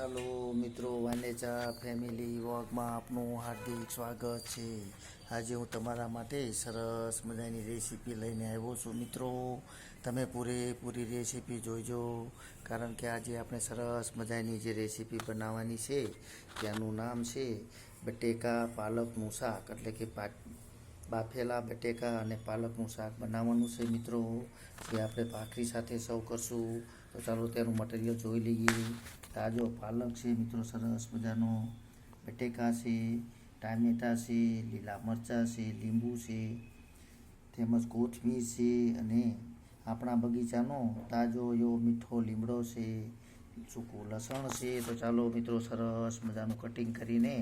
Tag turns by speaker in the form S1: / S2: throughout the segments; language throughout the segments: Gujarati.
S1: ચાલો મિત્રો વાનેચા ફેમિલી વોકમાં આપનું હાર્દિક સ્વાગત છે. આજે હું તમારા માટે સરસ મજાની રેસીપી લઈને આવ્યો છું. મિત્રો, તમે પૂરેપૂરી રેસીપી જોઈજો કારણ કે આજે આપણે સરસ મજાની જે રેસીપી બનાવવાની છે, ત્યાંનું નામ છે બટેકા પાલકનું શાક. એટલે કે બાફેલા બટેકા અને પાલકનું શાક બનાવવાનું છે મિત્રો. જે આપણે ભાખરી સાથે સર્વ કરશું. તો ચાલો તેનું મટીરિયલ જોઈ લઈએ. તાજો પાલક છે મિત્રો, સરસ મજાનો. બટેકા છે, ટામેટા છે, લીલા મરચાં છે, લીંબુ છે, તેમજ કોથમીર છે અને આપણા બગીચાનો તાજો એવો મીઠો લીમડો છે, સૂકું લસણ છે. તો ચાલો મિત્રો, સરસ મજાનું કટિંગ કરીને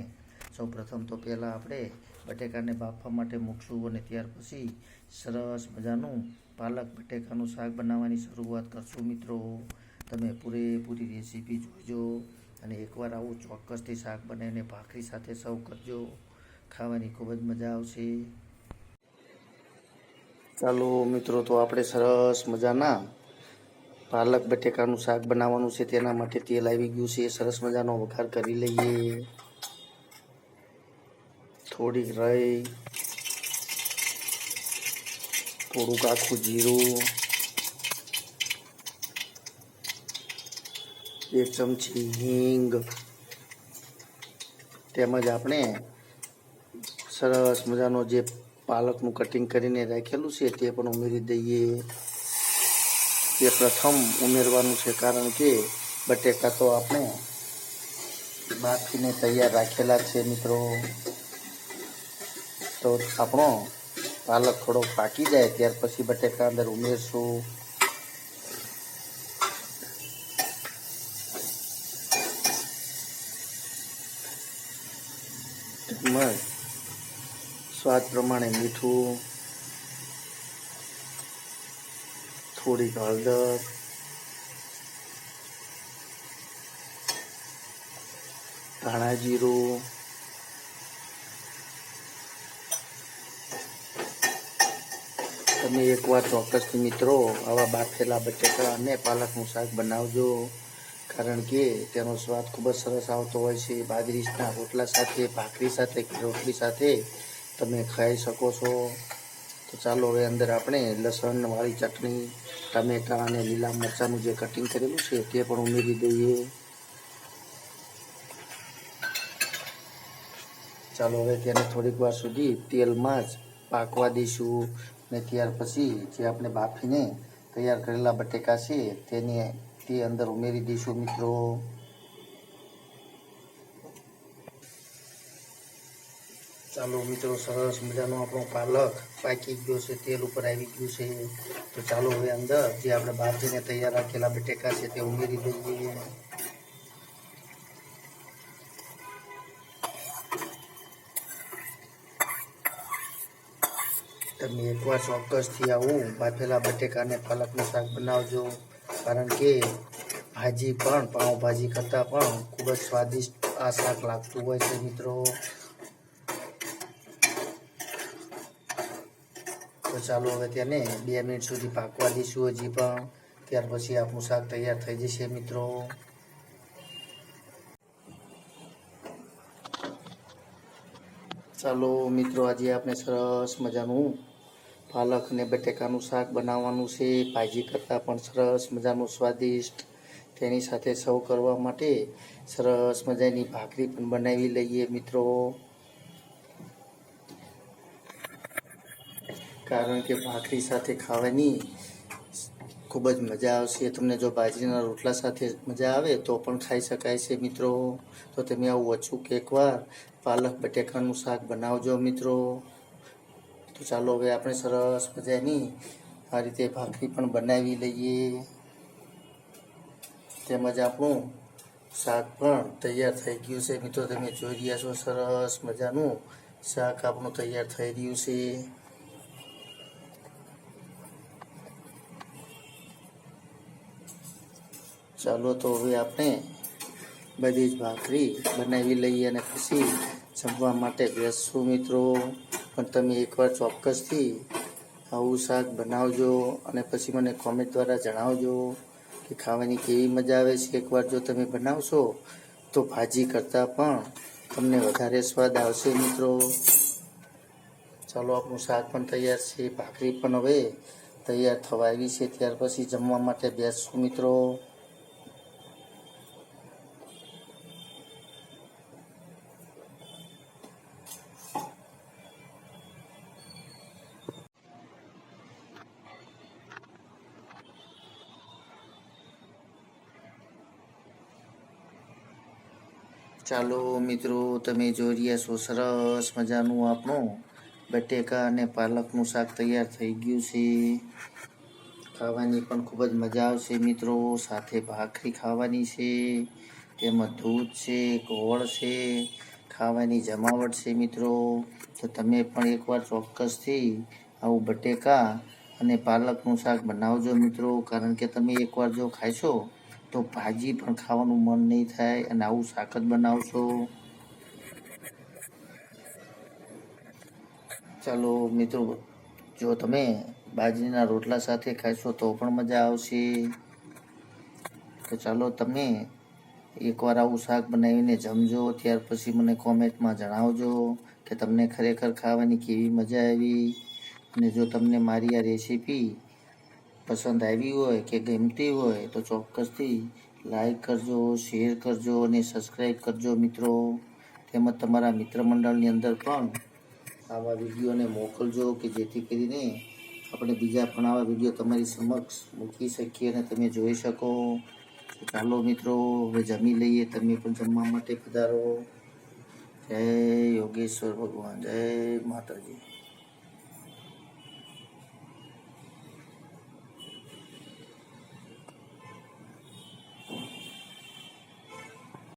S1: સૌ પ્રથમ તો પહેલાં આપણે બટેકાને બાફવા માટે મૂકશું અને ત્યાર પછી સરસ મજાનું પાલક, બટેકાનું શાક બનાવવાની શરૂઆત કરશું મિત્રો. તમે પૂરેપૂરી રેસીપી જોજો અને એકવાર આવું ચોક્કસથી શાક બનાવીને ભાખરી સાથે સર્વ કરજો. ખાવાની ખૂબ જ મજા આવશે. ચાલો મિત્રો, તો આપણે સરસ મજાના પાલક બટેકાનું શાક બનાવવાનું છે. તેના માટે તેલ આવી ગયું છે. સરસ મજાનો વઘાર કરી લઈએ. થોડીક રઈ, થોડુંક આખું જીરું એક ચમચી હિંગ તેમજ આપણે સરસ મજાનો જે પાલકનું કટિંગ કરીને રાખેલું છે તે પણ ઉમેરી દઈએ. તે પ્રથમ ઉમેરવાનું છે કારણ કે બટેકા તો આપણે બાફીને તૈયાર રાખેલા છે મિત્રો. તો આપણો પાલક થોડો પાકી જાય ત્યાર પછી બટેકા અંદર ઉમેરશું. તેમજ સ્વાદ પ્રમાણે મીઠું, થોડીક હળદર, ધાણા જીરું, તમે એકવાર ચોક્કસથી મિત્રો આવા બાફેલા બટેકા અને પાલકનું શાક બનાવજો. કારણ કે તેનો સ્વાદ ખૂબ જ સરસ આવતો હોય છે. બાજરીના રોટલા સાથે, ભાખરી સાથે કે રોટલી સાથે તમે ખાઈ શકો છો. તો ચાલો હવે અંદર આપણે લસણવાળી ચટણી, ટામેટાં અને લીલા મરચાંનું જે કટિંગ કરેલું છે તે પણ ઉમેરી દઈએ. ચાલો હવે તેને થોડીક વાર સુધી તેલમાં જ પાકવા દઈશું ને ત્યાર પછી જે આપણે બાફીને તૈયાર કરેલા બટેકા છે તેને તે અંદર ઉમેરી દઈશું મિત્રો. ચાલો મિત્રો, સરસ મજાનો આપણો પાલક પાકી ગયો છે, તેલ ઉપર આવી ગયું છે. તો ચાલો હવે અંદર જે આપણે બાફીને તૈયાર રાખેલા બટેકા છે તે ઉમેરી દઈએ. તમે એકવાર ચોક્કસથી આવું, બાફેલા બટેકા અને પાલકનું શાક બનાવજો. કારણ કે ભાજી પણ પાઉંભાજી કરતાં પણ ખૂબ જ સ્વાદિષ્ટ આ શાક લાગતું હોય છે મિત્રો. તો ચાલો હવે તેને બે મિનિટ સુધી પાકવા દઈશું હજી પણ. ત્યાર પછી આપણું શાક તૈયાર થઈ જશે મિત્રો. ચાલો મિત્રો, આજે આપણે સરસ મજાનું પાલક અને બટેકાનું શાક બનાવવાનું છે, ભાજી કરતાં પણ સરસ મજાનું સ્વાદિષ્ટ તેની સાથે સર્વ કરવા માટે સરસ મજાની ભાખરી પણ બનાવી લઈએ મિત્રો. કારણ કે ભાખરી સાથે ખાવાની ખૂબ જ મજા આવશે. તમને જો બાજરીના રોટલા સાથે મજા આવે તો પણ ખાઈ શકાય છે મિત્રો. તો તમે આવું અચૂક એકવાર પાલક બટેકાનું શાક બનાવજો મિત્રો. તો ચાલો હવે આપણે સરસ મજાની આ રીતે ભાખરી પણ બનાવી લઈએ. તેમજ આપણું શાક પણ તૈયાર થઈ ગયું છે. મિત્રો, તમે જોઈ રહ્યા છો સરસ મજાનું શાક આપણું તૈયાર થઈ રહ્યું છે. ચાલો તો હવે આપણે બધી જ ભાખરી બનાવી લઈએ અને પછી જમવા માટે બેસશું મિત્રો. પણ તમે એકવાર ચોક્કસથી આવું શાક બનાવજો અને પછી મને કોમેન્ટ દ્વારા જણાવજો કે ખાવાની કેવી મજા આવે છે. એકવાર જો તમે બનાવશો તો ભાજી કરતાં પણ તમને વધારે સ્વાદ આવશે મિત્રો. ચાલો, આપણું શાક પણ તૈયાર છે. ભાખરી પણ હવે તૈયાર થવા આવી છે. ત્યાર પછી જમવા માટે બેસશું મિત્રો. ચાલો મિત્રો, તમે જોઈ રહ્યા છો, સરસ મજાનું આપણું બટેકા અને પાલકનું શાક તૈયાર થઈ ગયું છે. ખાવાની પણ ખૂબ જ મજા આવશે મિત્રો, સાથે ભાખરી ખાવાની છે તેમાં દૂધ છે, ગોળ છે, ખાવાની જમાવટ છે મિત્રો. તો તમે પણ એકવાર ચોક્કસથી આવું બટેકા અને પાલકનું શાક બનાવજો મિત્રો, કારણ કે તમે એકવાર જો ખાશો તો ભાજી પણ ખાવાનું મન નહીં થાય અને આવું શાક જ બનાવશો. ચાલો મિત્રો, જો તમે બાજરીના રોટલા સાથે ખાશો તો પણ મજા આવશે. તો ચાલો તમે એકવાર આવું શાક બનાવીને જમજો. ત્યાર પછી મને કોમેન્ટમાં જણાવજો કે તમને ખરેખર ખાવાની કેવી મજા આવી. અને જો તમને મારી આ રેસીપી પસંદ આવી હોય કે ગમતી હોય તો ચોક્કસથી લાઈક કરજો શેર કરજો અને સબસ્ક્રાઈબ કરજો મિત્રો. તેમજ તમારા મિત્ર મંડળની અંદર પણ આવા વિડીયોને મોકલજો કે જેથી કરીને આપણે બીજા પણ આવા વીડિયો તમારી સમક્ષ મૂકી શકીએ અને તમે જોઈ શકો. ચાલો મિત્રો, હવે જમી લઈએ. તમે પણ જમવા માટે પધારો. જય યોગેશ્વર ભગવાન. જય માતાજી.